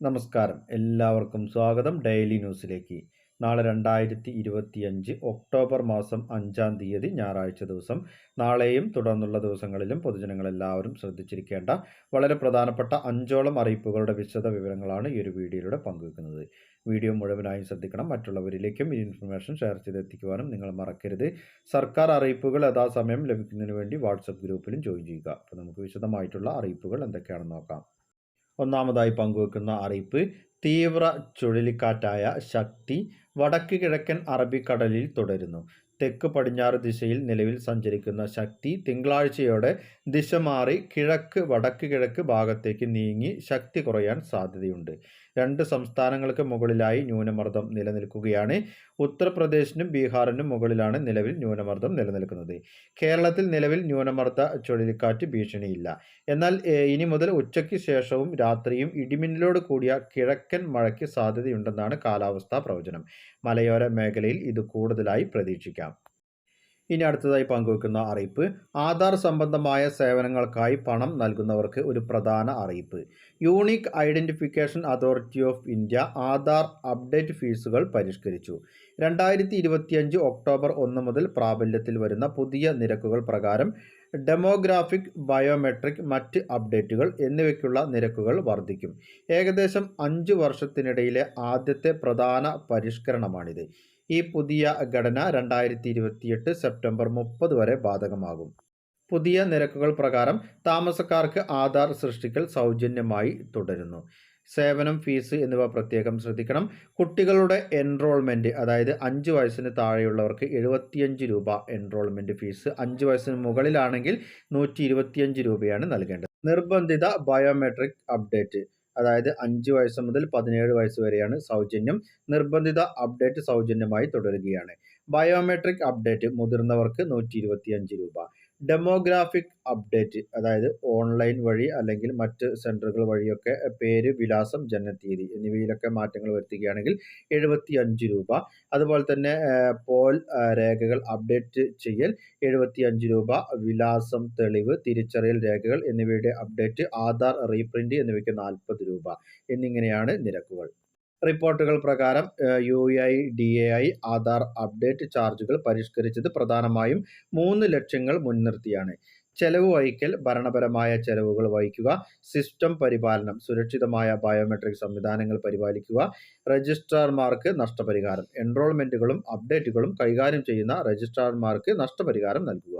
നമസ്കാരം. എല്ലാവർക്കും സ്വാഗതം ഡെയിലി ന്യൂസിലേക്ക്. നാളെ രണ്ടായിരത്തി ഇരുപത്തി അഞ്ച് ഒക്ടോബർ മാസം അഞ്ചാം തീയതി ഞായറാഴ്ച ദിവസം. നാളെയും തുടർന്നുള്ള ദിവസങ്ങളിലും പൊതുജനങ്ങളെല്ലാവരും ശ്രദ്ധിച്ചിരിക്കേണ്ട വളരെ പ്രധാനപ്പെട്ട അഞ്ചോളം അറിയിപ്പുകളുടെ വിശദ വിവരങ്ങളാണ് ഈ ഒരു വീഡിയോയിലൂടെ പങ്കുവെക്കുന്നത്. വീഡിയോ മുഴുവനായും ശ്രദ്ധിക്കണം. മറ്റുള്ളവരിലേക്കും ഈ ഇൻഫർമേഷൻ ഷെയർ ചെയ്തെത്തിക്കുവാനും നിങ്ങൾ മറക്കരുത്. സർക്കാർ അറിയിപ്പുകൾ യഥാസമയം ലഭിക്കുന്നതിന് വേണ്ടി വാട്സപ്പ് ഗ്രൂപ്പിലും ജോയിൻ ചെയ്യുക. അപ്പോൾ നമുക്ക് വിശദമായിട്ടുള്ള അറിയിപ്പുകൾ എന്തൊക്കെയാണെന്ന് നോക്കാം. ഒന്നാമതായി പങ്കുവെക്കുന്ന അറിയിപ്പ് തീവ്ര ചുഴലിക്കാറ്റായ ശക്തി വടക്ക് കിഴക്കൻ അറബിക്കടലിൽ തുടരുന്നു. തെക്ക് പടിഞ്ഞാറ് ദിശയിൽ നിലവിൽ സഞ്ചരിക്കുന്ന ശക്തി തിങ്കളാഴ്ചയോടെ ദിശ മാറി കിഴക്ക് വടക്ക് കിഴക്ക് ഭാഗത്തേക്ക് നീങ്ങി ശക്തി കുറയാൻ സാധ്യതയുണ്ട്. രണ്ട് സംസ്ഥാനങ്ങൾക്ക് മുകളിലായി ന്യൂനമർദ്ദം നിലനിൽക്കുകയാണ്. ഉത്തർപ്രദേശിനും ബീഹാറിനും മുകളിലാണ് നിലവിൽ ന്യൂനമർദ്ദം നിലനിൽക്കുന്നത്. കേരളത്തിൽ നിലവിൽ ന്യൂനമർദ്ദ ചുഴലിക്കാറ്റ് ഭീഷണിയില്ല. എന്നാൽ ഇനി മുതൽ ഉച്ചയ്ക്ക് ശേഷവും രാത്രിയും ഇടിമിന്നലോട് കൂടിയ കിഴക്കൻ മഴയ്ക്ക് സാധ്യതയുണ്ടെന്നാണ് കാലാവസ്ഥാ പ്രവചനം. മലയോര മേഖലയിൽ ഇത് കൂടുതലായി പ്രതീക്ഷിക്കാം. ഇനി അടുത്തതായി പങ്കുവെക്കുന്ന അറിയിപ്പ് ആധാർ സംബന്ധമായ സേവനങ്ങൾക്കായി പണം നൽകുന്നവർക്ക് ഒരു പ്രധാന അറിയിപ്പ്. Unique identification authority of India Aadhaar update ഫീസുകൾ പരിഷ്കരിച്ചു. രണ്ടായിരത്തി ഇരുപത്തിയഞ്ച് ഒക്ടോബർ ഒന്ന് മുതൽ പ്രാബല്യത്തിൽ വരുന്ന പുതിയ നിരക്കുകൾ പ്രകാരം ഡെമോഗ്രാഫിക് ബയോമെട്രിക് മറ്റ് അപ്ഡേറ്റുകൾ എന്നിവയ്ക്കുള്ള നിരക്കുകൾ വർദ്ധിക്കും. ഏകദേശം അഞ്ച് വർഷത്തിനിടയിലെ ആദ്യത്തെ പ്രധാന പരിഷ്കരണമാണിത്. ഈ പുതിയ ഘടന രണ്ടായിരത്തി ഇരുപത്തിയെട്ട് സെപ്റ്റംബർ മുപ്പത് വരെ ബാധകമാകും. പുതിയ നിരക്കുകൾ പ്രകാരം താമസക്കാർക്ക് ആധാർ സൃഷ്ടിക്കൽ സൗജന്യമായി തുടരുന്നു. സേവനം ഫീസ് എന്നിവ പ്രത്യേകം ശ്രദ്ധിക്കണം. കുട്ടികളുടെ എൻറോൾമെന്റ് അതായത് അഞ്ച് വയസ്സിന് താഴെയുള്ളവർക്ക് എഴുപത്തിയഞ്ച് രൂപ എൻറോൾമെന്റ് ഫീസ് അഞ്ച് വയസ്സിന് മുകളിലാണെങ്കിൽ നൂറ്റി രൂപയാണ് നൽകേണ്ടത്. നിർബന്ധിത ബയോമെട്രിക് അപ്ഡേറ്റ്. അതായത് അഞ്ച് വയസ്സ് മുതൽ പതിനേഴ് വയസ്സ് വരെയാണ് സൗജന്യം. നിർബന്ധിത അപ്ഡേറ്റ് സൗജന്യമായി തുടരുകയാണ്. ബയോമെട്രിക് അപ്ഡേറ്റ് മുതിർന്നവർക്ക് നൂറ്റി രൂപ. ഡെമോഗ്രാഫിക് അപ്ഡേറ്റ് അതായത് ഓൺലൈൻ വഴി അല്ലെങ്കിൽ മറ്റ് സെന്ററുകൾ വഴിയൊക്കെ പേര് വിലാസം ജനനത്തീയതി എന്നിവയിലൊക്കെ മാറ്റങ്ങൾ വരുത്തുകയാണെങ്കിൽ എഴുപത്തി അഞ്ച് രൂപ. അതുപോലെ തന്നെ പോൽ രേഖകൾ അപ്ഡേറ്റ് ചെയ്യൽ എഴുപത്തി അഞ്ച് രൂപ. വിലാസം തെളിവ് തിരിച്ചറിയൽ രേഖകൾ എന്നിവയുടെ അപ്ഡേറ്റ് ആധാർ റീപ്രിന്റ് എന്നിവയ്ക്ക് നാൽപ്പത് രൂപ. എന്നിങ്ങനെയാണ് നിരക്കുകൾ. റിപ്പോർട്ടുകൾ പ്രകാരം U I D A I Aadhaar update ചാർജുകൾ പരിഷ്കരിച്ചത് പ്രധാനമായും മൂന്ന് ലക്ഷ്യങ്ങൾ മുൻനിർത്തിയാണ്. ചെലവ് വഹിക്കൽ ഭരണപരമായ ചെലവുകൾ വഹിക്കുക സിസ്റ്റം പരിപാലനം സുരക്ഷിതമായ ബയോമെട്രിക് സംവിധാനങ്ങൾ പരിപാലിക്കുക രജിസ്ട്രാർമാർക്ക് നഷ്ടപരിഹാരം എൻറോൾമെന്റുകളും അപ്ഡേറ്റുകളും കൈകാര്യം ചെയ്യുന്ന രജിസ്ട്രാർമാർക്ക് നഷ്ടപരിഹാരം നൽകുക.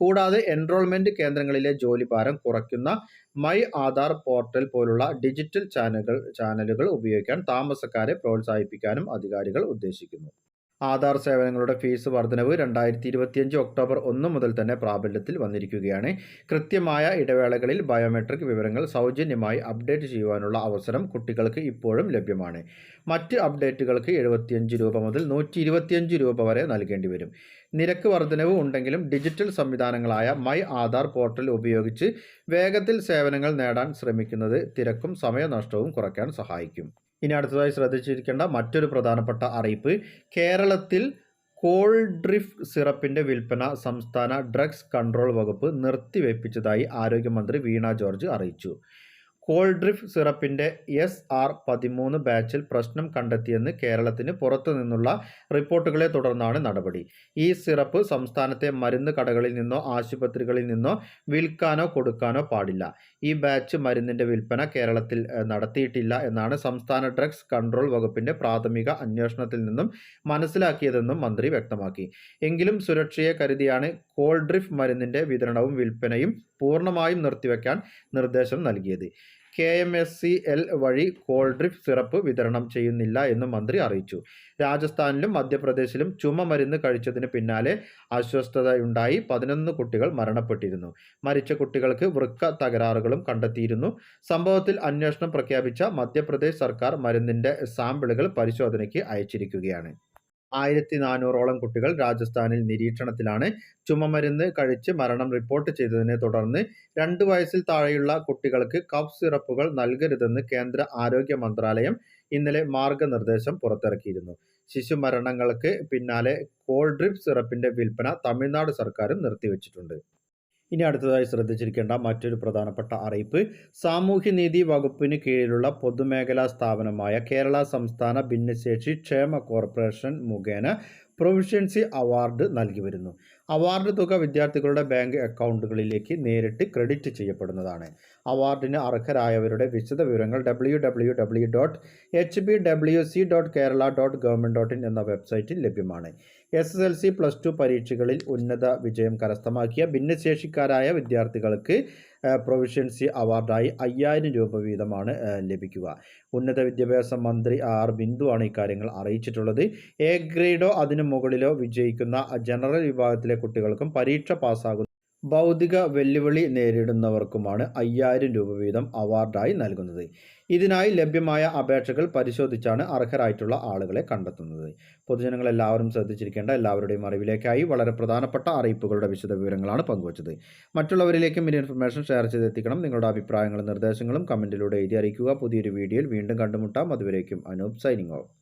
കൂടാതെ എൻറോൾമെന്റ് കേന്ദ്രങ്ങളിലെ ജോലിഭാരം കുറയ്ക്കുന്ന മൈ ആധാർ പോർട്ടൽ പോലുള്ള ഡിജിറ്റൽ ചാനലുകൾ ചാനലുകൾ ഉപയോഗിക്കാൻ താമസക്കാരെ പ്രോത്സാഹിപ്പിക്കാനും അധികാരികൾ ഉദ്ദേശിക്കുന്നു. ആധാർ സേവനങ്ങളുടെ ഫീസ് വർധനവ് രണ്ടായിരത്തി ഇരുപത്തിയഞ്ച് ഒക്ടോബർ ഒന്ന് മുതൽ തന്നെ പ്രാബല്യത്തിൽ വന്നിരിക്കുകയാണ്. കൃത്യമായ ഇടവേളകളിൽ ബയോമെട്രിക് വിവരങ്ങൾ സൗജന്യമായി അപ്ഡേറ്റ് ചെയ്യുവാനുള്ള അവസരം കുട്ടികൾക്ക് ഇപ്പോഴും ലഭ്യമാണ്. മറ്റ് അപ്ഡേറ്റുകൾക്ക് എഴുപത്തിയഞ്ച് രൂപ മുതൽ നൂറ്റി ഇരുപത്തിയഞ്ച് രൂപ വരെ നൽകേണ്ടി വരും. നിരക്ക് വർധനവ് ഉണ്ടെങ്കിലും ഡിജിറ്റൽ സംവിധാനങ്ങളായ മൈ ആധാർ പോർട്ടൽ ഉപയോഗിച്ച് വേഗത്തിൽ സേവനങ്ങൾ നേടാൻ ശ്രമിക്കുന്നത് തിരക്കും സമയനഷ്ടവും കുറയ്ക്കാൻ സഹായിക്കും. ഇനി അടുത്തതായി ശ്രദ്ധിച്ചിരിക്കേണ്ട മറ്റൊരു പ്രധാനപ്പെട്ട അറിയിപ്പ്. കേരളത്തിൽ കോൾഡ് ഡ്രിഫ് സിറപ്പിന്റെ വിൽപ്പന സംസ്ഥാന ഡ്രഗ്സ് കൺട്രോൾ വകുപ്പ് നിർത്തിവെപ്പിച്ചതായി ആരോഗ്യമന്ത്രി വീണ ജോർജ് അറിയിച്ചു. കോൾഡ്രിഫ് സിറപ്പിന്റെ എസ് ആർ പതിമൂന്ന് ബാച്ചിൽ പ്രശ്നം കണ്ടെത്തിയെന്ന് കേരളത്തിന് പുറത്തു നിന്നുള്ള റിപ്പോർട്ടുകളെ തുടർന്നാണ് നടപടി. ഈ സിറപ്പ് സംസ്ഥാനത്തെ മരുന്ന് കടകളിൽ നിന്നോ ആശുപത്രികളിൽ നിന്നോ വിൽക്കാനോ കൊടുക്കാനോ പാടില്ല. ഈ ബാച്ച് മരുന്നിന്റെ വിൽപ്പന കേരളത്തിൽ നടത്തിയിട്ടില്ല എന്നാണ് സംസ്ഥാന ഡ്രഗ്സ് കൺട്രോൾ വകുപ്പിന്റെ പ്രാഥമിക അന്വേഷണത്തിൽ നിന്നും മനസ്സിലാക്കിയതെന്നും മന്ത്രി വ്യക്തമാക്കി. എങ്കിലും സുരക്ഷയെ കരുതിയാണ് കോൾഡ്രിഫ് മരുന്നിന്റെ വിതരണവും വിൽപ്പനയും പൂർണമായും നിർത്തിവെക്കാൻ നിർദ്ദേശം നൽകിയത്. K M S C L വഴി കോൾഡ്രിഫ് സിറപ്പ് വിതരണം ചെയ്യുന്നില്ല എന്ന് മന്ത്രി അറിയിച്ചു. രാജസ്ഥാനിലും മധ്യപ്രദേശിലും ചുമ മരുന്ന് കഴിച്ചതിന് പിന്നാലെ അസ്വസ്ഥതയുണ്ടായി പതിനൊന്ന് കുട്ടികൾ മരണപ്പെട്ടിരുന്നു. മരിച്ച കുട്ടികൾക്ക് വൃക്ക തകരാറുകളും കണ്ടെത്തിയിരുന്നു. സംഭവത്തിൽ അന്വേഷണം പ്രഖ്യാപിച്ച മധ്യപ്രദേശ് സർക്കാർ മരുന്നിന്റെ സാമ്പിളുകൾ പരിശോധനയ്ക്ക് അയച്ചിരിക്കുകയാണ്. ആയിരത്തി നാനൂറോളം കുട്ടികൾ രാജസ്ഥാനിൽ നിരീക്ഷണത്തിലാണ്. ചുമമരുന്ന് കഴിച്ച് മരണം റിപ്പോർട്ട് ചെയ്തതിനെ തുടർന്ന് രണ്ട് വയസ്സിൽ താഴെയുള്ള കുട്ടികൾക്ക് കഫ് സിറപ്പുകൾ നൽകരുതെന്ന് കേന്ദ്ര ആരോഗ്യ മന്ത്രാലയം ഇന്നലെ മാർഗനിർദ്ദേശം പുറത്തിറക്കിയിരുന്നു. ശിശു മരണങ്ങൾക്ക് പിന്നാലെ കോൾഡ്രിപ്പ് സിറപ്പിന്റെ വിൽപ്പന തമിഴ്നാട് സർക്കാരും നിർത്തിവച്ചിട്ടുണ്ട്. ഇനി അടുത്തതായി ശ്രദ്ധിച്ചിരിക്കേണ്ട മറ്റൊരു പ്രധാനപ്പെട്ട അറിയിപ്പ്. സാമൂഹ്യനീതി വകുപ്പിന് കീഴിലുള്ള പൊതുമേഖലാ സ്ഥാപനമായ കേരള സംസ്ഥാന ഭിന്നശേഷി ക്ഷേമ കോർപ്പറേഷൻ മുഖേന പ്രൊവിഷ്യൻസി അവാർഡ് നൽകി വരുന്നു. അവാർഡ് തുക വിദ്യാർത്ഥികളുടെ ബാങ്ക് അക്കൗണ്ടുകളിലേക്ക് നേരിട്ട് ക്രെഡിറ്റ് ചെയ്യപ്പെടുന്നതാണ്. അവാർഡിന് അർഹരായവരുടെ വിശദ വിവരങ്ങൾ W dot H B W C dot Kerala dot government dot in എന്ന വെബ്സൈറ്റിൽ ലഭ്യമാണ്. S S L C plus two പരീക്ഷകളിൽ ഉന്നത വിജയം കരസ്ഥമാക്കിയ ഭിന്നശേഷിക്കാരായ വിദ്യാർത്ഥികൾക്ക് പ്രൊവിഷ്യൻസി അവാർഡായി അയ്യായിരം രൂപ വീതമാണ് ലഭിക്കുക. ഉന്നത വിദ്യാഭ്യാസ മന്ത്രി ആർ. ബിന്ദുവാണ് ഇക്കാര്യങ്ങൾ അറിയിച്ചിട്ടുള്ളത്. എ ഗ്രേഡോ അതിനു മുകളിലോ വിജയിക്കുന്ന ജനറൽ വിഭാഗത്തിലെ കുട്ടികൾക്കും പരീക്ഷ പാസ്സാകുന്ന ഭൗതിക വെല്ലുവിളി നേരിടുന്നവർക്കുമാണ് അയ്യായിരം രൂപ വീതം അവാർഡായി നൽകുന്നത്. ഇതിനായി ലഭ്യമായ അപേക്ഷകൾ പരിശോധിച്ചാണ് അർഹരായിട്ടുള്ള ആളുകളെ കണ്ടെത്തുന്നത്. പൊതുജനങ്ങൾ എല്ലാവരും ശ്രദ്ധിച്ചിരിക്കേണ്ട എല്ലാവരുടെയും അറിവിലേക്കായി വളരെ പ്രധാനപ്പെട്ട അറിയിപ്പുകളുടെ വിശദ വിവരങ്ങളാണ് പങ്കുവച്ചത്. മറ്റുള്ളവരിലേക്കും ഈ ഇൻഫർമേഷൻ ഷെയർ ചെയ്തെത്തിക്കണം. നിങ്ങളുടെ അഭിപ്രായങ്ങളും നിർദ്ദേശങ്ങളും കമന്റിലൂടെ എഴുതി അറിയിക്കുക. പുതിയൊരു വീഡിയോയിൽ വീണ്ടും കണ്ടുമുട്ടാം. അതുവരേക്കും അനൂപ് സൈനിങ് ഓഫ്.